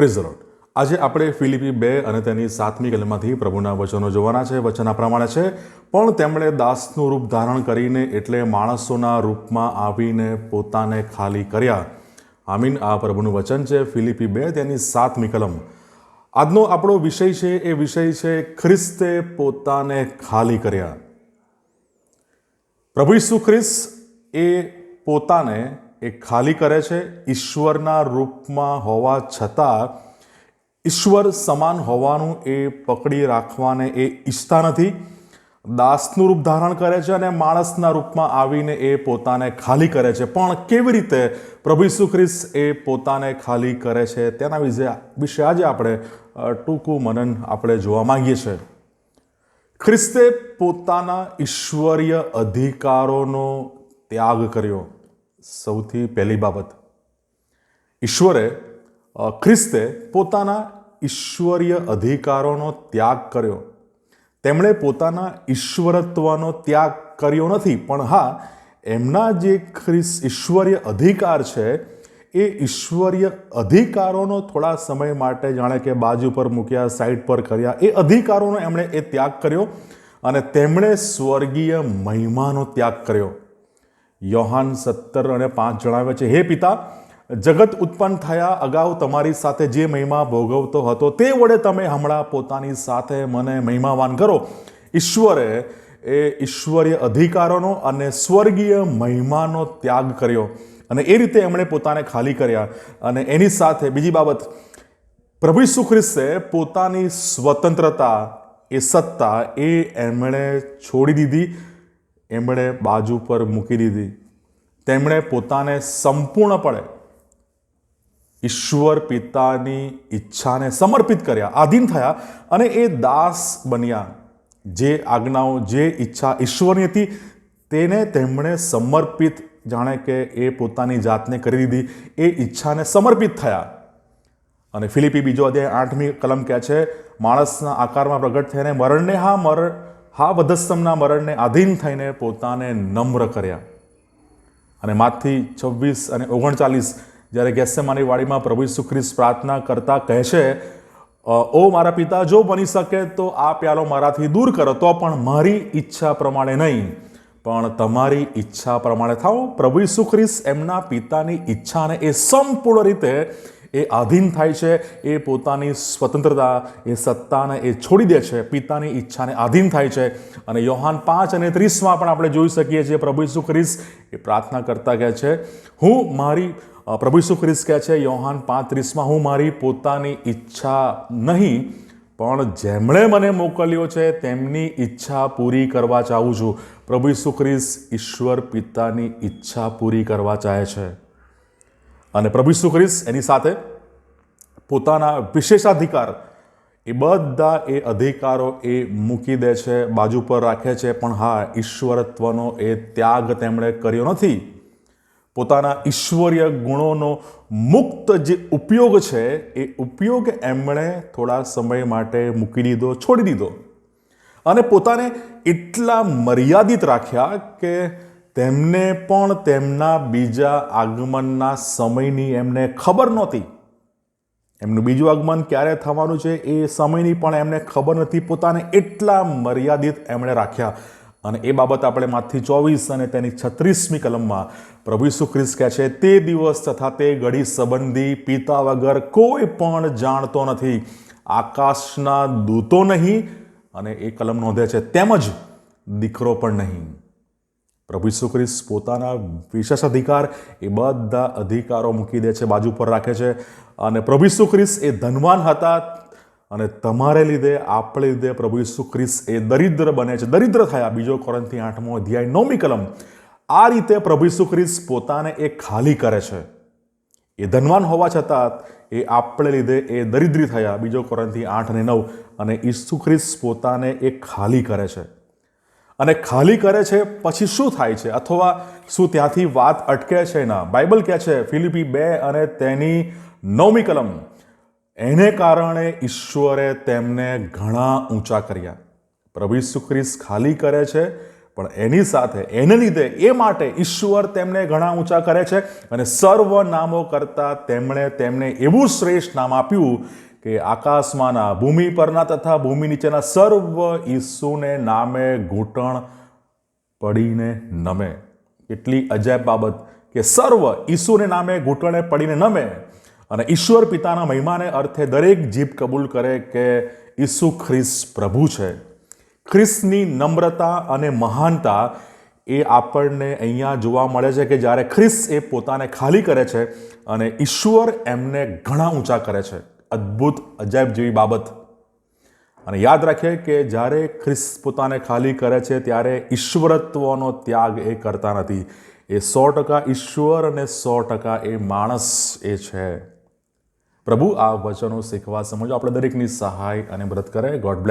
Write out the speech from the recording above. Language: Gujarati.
પ્રેઝ લોર્ડ આજે આપણે ફિલિપી બે અને તેની સાતમી કલમમાંથી પ્રભુના વચનો જોવાના છે. વચન આ પ્રમાણે છે, પણ તેમણે દાસનું રૂપ ધારણ કરીને એટલે માણસોના રૂપમાં આવીને પોતાને ખાલી કર્યા. આમીન, આ પ્રભુનું વચન છે. ફિલિપી બે, તેની સાતમી કલમ. આજનો આપણો વિષય છે, એ વિષય છે ખ્રિસ્તે પોતાને ખાલી કર્યા. પ્રભુ ઈસુ ખ્રિસ્ત એ પોતાને એ ખાલી કરે છે ઈશ્વરના રૂપમાં હોવા છતાં ઈશ્વર સમાન હોવાનું એ પકડી રાખવાને એ ઈચ્છતા નથી. દાસનું રૂપ ધારણ કરે છે અને માણસના રૂપમાં આવીને એ પોતાને ખાલી કરે છે. પણ કેવી રીતે પ્રભુ ઈસુ ખ્રિસ્ત એ પોતાને ખાલી કરે છે તેના વિશે વિશે આજે આપણે ટૂંકું મનન આપણે જોવા માંગીએ છીએ. ખ્રિસ્તે પોતાના ઈશ્વરીય અધિકારોનો ત્યાગ કર્યો. સૌથી પહેલી બાબત. ઈશ્વરે ખ્રિસ્તે પોતાના ઈશ્વરીય અધિકારોનો ત્યાગ કર્યો. તેમણે પોતાના ઈશ્વરત્વનો ત્યાગ કર્યો નથી, પણ હા, એમના જે ખ્રિસ, ઈશ્વરીય અધિકાર છે, એ ઈશ્વરીય અધિકારોનો થોડા સમય માટે જાણે કે બાજુ પર મૂક્યા, સાઈડ પર કર્યા, એ અધિકારોનો એમણે એ ત્યાગ કર્યો અને તેમણે સ્વર્ગીય મહિમાનો ત્યાગ કર્યો. યોહાન સત્તર અને પાંચ જણાવે છે, હે પિતા, જગત ઉત્પન્ન થયા અગાઉ તમારી સાથે જે મહિમા ભોગવતો હતો તે વડે તમે હમણાં પોતાની સાથે મને મહિમાવાન કરો. ઈશ્વરે એ ઈશ્વરીય અધિકારોનો અને સ્વર્ગીય મહિમાનો ત્યાગ કર્યો અને એ રીતે એમણે પોતાને ખાલી કર્યા. અને એની સાથે બીજી બાબત, પ્રભુ ઈસુ પોતાની સ્વતંત્રતા, એ સત્તા એ એમણે છોડી દીધી એમણે બાજુ પર મૂકી દીધી. તેમણે પોતાને સંપૂર્ણપણે ઈશ્વર પિતાની ઈચ્છાને સમર્પિત કર્યા, આધીન થયા અને એ દાસ બન્યા. જે આજ્ઞાઓ, જે ઈચ્છા ઈશ્વરની હતી તેને તેમણે સમર્પિત, જાણે કે એ પોતાની જાતને કરી દીધી, એ ઈચ્છાને સમર્પિત થયા. અને ફિલિપી બીજો અધ્યાય આઠમી કલમ કહે છે, માણસના આકારમાં પ્રગટ થઈને મરણને હા મરણ હા વધસ્તમના મરણને આધીન થઈને પોતાને નમ્ર કર્યા. અને માથી છવ્વીસ અને ઓગણચાલીસ જ્યારે ગેસેમાની વાડીમાં પ્રભુ ઈસુ પ્રાર્થના કરતા કહે છે ઓ મારા પિતા, જો બની શકે તો આ પ્યાલો મારાથી દૂર કરો, તો પણ મારી ઈચ્છા પ્રમાણે નહીં. પણ તમારી ઈચ્છા પ્રમાણે થાઓ. પ્રભુ ઈસુ એમના પિતાની ઈચ્છાને એ સંપૂર્ણ રીતે એ આધીન થાય છે, એ પોતાની સ્વતંત્રતા, એ સત્તાને એ છોડી દે છે, પિતાની ઈચ્છાને આધીન થાય છે. અને યોહાન પાંચ અને ત્રીસમાં પણ આપણે જોઈ શકીએ છીએ, પ્રભુ ઈસુ ખ્રિસ્ત એ પ્રાર્થના કરતા કહે છે, હું મારી પ્રભુ ઈસુ ખ્રિસ્ત કહે છે, યોહાન પાંત્રીસમાં હું મારી પોતાની ઈચ્છા નહીં, પણ જેમણે મને મોકલ્યો છે, તેમની ઈચ્છા પૂરી કરવા ચાહું છું. પ્રભુ ઈસુ ખ્રિસ્ત ઈશ્વર પિતાની ઈચ્છા પૂરી કરવા ચાહે છે. અને પ્રભુ ઈસુ ખ્રિસ્ત એની સાથે પોતાના વિશેષાધિકાર, એ બધા એ અધિકારો એ મૂકી દે છે, બાજુ પર રાખે છે, પણ હા, ઈશ્વરત્વનો એ ત્યાગ તેમણે કર્યો નથી. પોતાના ઈશ્વરીય ગુણોનો મુક્ત જે ઉપયોગ છે, એ ઉપયોગ એમણે થોડા સમય માટે મૂકી દીધો, છોડી દીધો. અને પોતાને એટલા મર્યાદિત રાખ્યા કે તેમને પણ તેમના બીજા આગમનના સમયની એમને ખબર નહોતી. એમનું બીજું આગમન ક્યારે થવાનું છે એ સમયની પણ એમને ખબર નથી પોતાને એટલા મર્યાદિત એમણે રાખ્યા. અને એ બાબત આપણે માથી ચોવીસ અને તેની છત્રીસમી કલમમાં પ્રભુ ઈસુ કહે છે, તે દિવસ તથા તે ઘડી સંબંધી પિતા વગર કોઈ પણ જાણતો નથી. આકાશના દૂતો નહીં. અને એ કલમ નોંધે છે, તેમજ દીકરો પણ નહીં. પ્રભુ ઈસુ ખ્રિસ્ત પોતાના વિશેષ અધિકાર એ બધા અધિકારો મૂકી દે છે, બાજુ પર રાખે છે. અને પ્રભુ ઈસુ ખ્રિસ્ત એ ધનવાન હતા અને તમારે લીધે, આપણે લીધે પ્રભુ ઈસુ ખ્રિસ્ત એ દરિદ્ર બને છે. દરિદ્ર થયા, બીજો કોરંથી આઠમો અધ્યાય, નવમી કલમ. આ રીતે પ્રભુ ઈસુ ખ્રિસ્ત પોતાને એ ખાલી કરે છે. એ ધનવાન હોવા છતાં એ આપણે લીધે એ દરિદ્રી થયા, બીજો કોરંથી આઠ અને નવ. અને ઈસુ ખ્રિસ્ત પોતાને એ ખાલી કરે છે. અને ખાલી કરે છે, પછી શું થાય છે? અથવા શું ત્યાંથી વાત અટકે છે ના? બાઇબલ કહે છે, ફિલિપી બે અને તેની નવમી કલમ, એને કારણે ઈશ્વરે તેમને ઘણા ઊંચા કર્યા. પ્રભુ ઈસુ ખ્રિસ્ત ખાલી કરે છે, પણ એની સાથે, એને લીધે, એ માટે ઈશ્વર તેમને ઘણા ઊંચા કરે છે. અને સર્વ નામો કરતાં તેમણે તેમને એવું શ્રેષ્ઠ નામ આપ્યું કે આકાશમાંના ભૂમિ પરના તથા ભૂમિ નીચેના સર્વ ઈસુને નામે ઘૂંટણ પડીને નમે. એટલી અજાયબ બાબત કે સર્વ ઈસુને નામે ઘૂંટણે પડીને નમે અને ઈશ્વર પિતાના મહિમાને અર્થે દરેક જીભ કબૂલ કરે કે ઈસુ ખ્રિસ્ત પ્રભુ છે. ખ્રિસ્તની નમ્રતા અને મહાનતા એ આપણને અહીંયા જોવા મળે છે કે જ્યારે ખ્રિસ્ત એ પોતાને ખાલી કરે છે અને ઈશ્વર એમને ઘણા ઊંચા કરે છે. અદ્ભુત, અજાયબ જેવી બાબત. અને યાદ રાખીએ કે જ્યારે ખ્રિસ્ત પોતાને ખાલી કરે છે, ત્યારે ઈશ્વરત્વનો ત્યાગ એ કરતા નથી. એ સો ટકા ઈશ્વર અને સો ટકા એ માણસ એ છે. પ્રભુ, આ વચનો શીખવા સમજો. આપણે દરેકની સહાય અને મદદ કરે. God bless